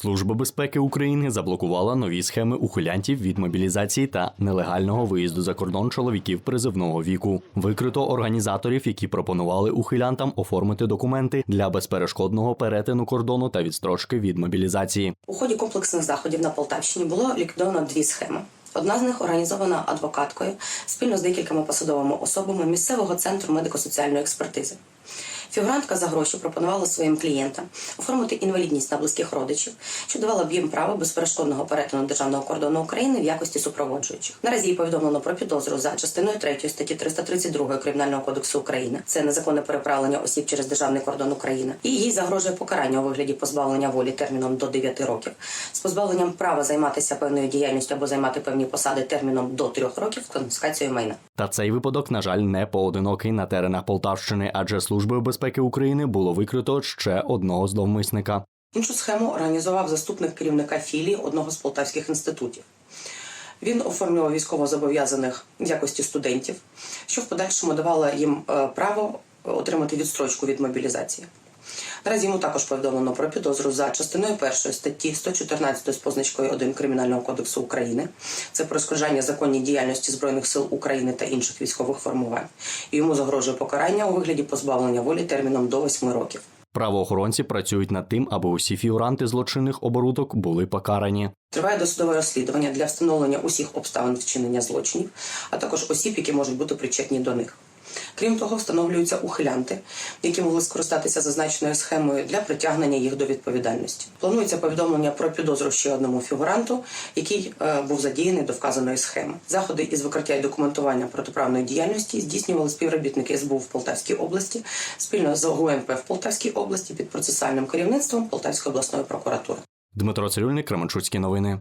Служба безпеки України заблокувала нові схеми ухилянтів від мобілізації та нелегального виїзду за кордон чоловіків призивного віку. Викрито організаторів, які пропонували ухилянтам оформити документи для безперешкодного перетину кордону та відстрочки від мобілізації. У ході комплексних заходів на Полтавщині було ліквідовано дві схеми. Одна з них організована адвокаткою спільно з декількома посадовими особами місцевого центру медико-соціальної експертизи. Фігурантка за гроші пропонувала своїм клієнтам оформити інвалідність на близьких родичів, що давала б їм право безперешкодного перетину державного кордону України в якості супроводжуючих. Наразі їй повідомлено про підозру за частиною 3 статті 332 Кримінального кодексу України. Це незаконне переправлення осіб через державний кордон України. І їй загрожує покарання у вигляді позбавлення волі терміном до 9 років з позбавленням права займатися певною діяльністю або займати певні посади терміном до 3 років конфіскацією майна. Та цей випадок, на жаль, не поодинокий на теренах Полтавщини, адже службою безпеки України було викрито ще одного зловмисника. Іншу схему організував заступник керівника філії одного з полтавських інститутів. Він оформлював військовозобов'язаних в якості студентів, що в подальшому давало їм е, право отримати відстрочку від мобілізації. Наразі йому також повідомлено про підозру за частиною першої статті 114 з позначкою 1 Кримінального кодексу України. Це перешкоджання законній діяльності Збройних сил України та інших військових формувань. І йому загрожує покарання у вигляді позбавлення волі терміном до 8 років. Правоохоронці працюють над тим, аби усі фігуранти злочинних оборудок були покарані. Триває досудове розслідування для встановлення усіх обставин вчинення злочинів, а також осіб, які можуть бути причетні до них. Крім того, встановлюються ухилянти, які могли скористатися зазначеною схемою для притягнення їх до відповідальності. Планується повідомлення про підозру ще одному фігуранту, який е, був задіяний до вказаної схеми. Заходи із викриття і документування протиправної діяльності здійснювали співробітники СБУ в Полтавській області спільно з ГУНП в Полтавській області під процесуальним керівництвом Полтавської обласної прокуратури. Дмитро Цирюльник, Кременчуцькі новини.